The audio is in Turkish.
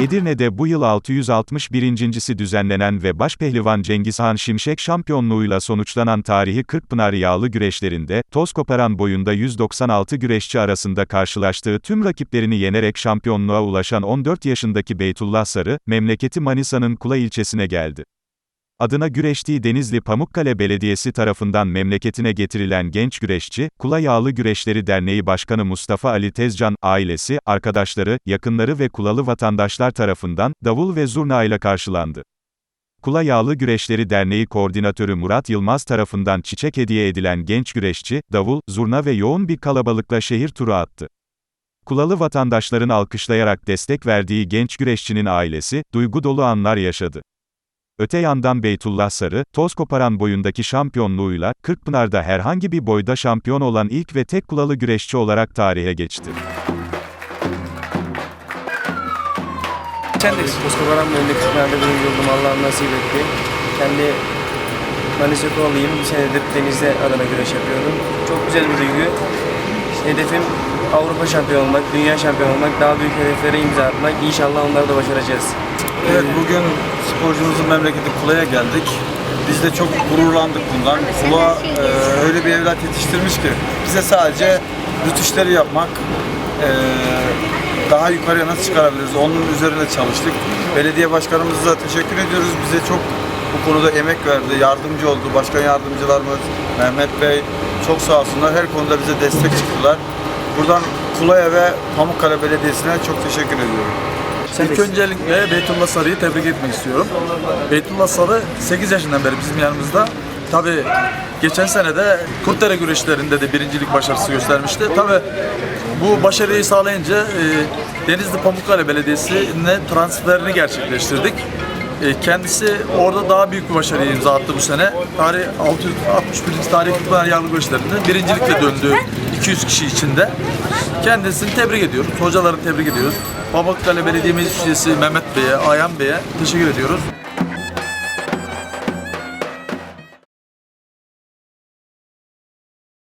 Edirne'de bu yıl 661.si düzenlenen ve başpehlivan Cengizhan Şimşek şampiyonluğuyla sonuçlanan tarihi Kırkpınar yağlı güreşlerinde, toz koparan boyunda 196 güreşçi arasında karşılaştığı tüm rakiplerini yenerek şampiyonluğa ulaşan 14 yaşındaki Beytullah Sarı, memleketi Manisa'nın Kula ilçesine geldi. Adına güreştiği Denizli Pamukkale Belediyesi tarafından memleketine getirilen genç güreşçi, Kula Yağlı Güreşleri Derneği Başkanı Mustafa Ali Tezcan, ailesi, arkadaşları, yakınları ve Kulalı vatandaşlar tarafından, davul ve zurna ile karşılandı. Kula Yağlı Güreşleri Derneği Koordinatörü Murat Yılmaz tarafından çiçek hediye edilen genç güreşçi, davul, zurna ve yoğun bir kalabalıkla şehir turu attı. Kulalı vatandaşların alkışlayarak destek verdiği genç güreşçinin ailesi, duygu dolu anlar yaşadı. Öte yandan Beytullah Sarı, toz koparan boyundaki şampiyonluğuyla, Kırkpınar'da herhangi bir boyda şampiyon olan ilk ve tek kulalı güreşçi olarak tarihe geçti. Sen de Koskovaran memleketlerde bulundum Allah nasip etti. Kendi Manisa Kovalıyım. Bir senedir denizde Adana güreş yapıyorum. Çok güzel bir duygu. Hedefim Avrupa şampiyonu olmak, dünya şampiyonu olmak, daha büyük hedeflere imza atmak. İnşallah onları da başaracağız. Evet bugün sporcumuzun memleketi Kula'ya geldik. Biz de çok gururlandık bundan. Kula e, öyle bir evlat yetiştirmiş ki bize sadece rütüşleri yapmak, e, daha yukarıya nasıl çıkarabiliriz onun üzerine çalıştık. Belediye başkanımıza teşekkür ediyoruz. Bize çok bu konuda emek verdi, yardımcı oldu. Başkan yardımcılarımız Mehmet Bey çok sağ olsunlar. Her konuda bize destek çıktılar. Buradan Kula'ya ve Pamukkale Belediyesi'ne çok teşekkür ediyorum. İlk öncelikle Beytullah Sarı'yı tebrik etmek istiyorum. Beytullah Sarı 8 yaşından beri bizim yanımızda. Tabi geçen sene de Kurtdere güreşlerinde de birincilik başarısı göstermişti. Tabi bu başarıyı sağlayınca e, Denizli Pamukkale Belediyesi'ne transferini gerçekleştirdik. E, kendisi orada daha büyük bir başarıyı imza attı bu sene. Tarih 661. tarih Kırkpınar Yağlı Güreşleri'nde birincilikle döndü 200 kişi içinde. Kendisini tebrik ediyoruz. Hocaları tebrik ediyoruz. Pamukkale Belediye Meclis Üyesi Mehmet Bey'e, Ayhan Bey'e teşekkür ediyoruz.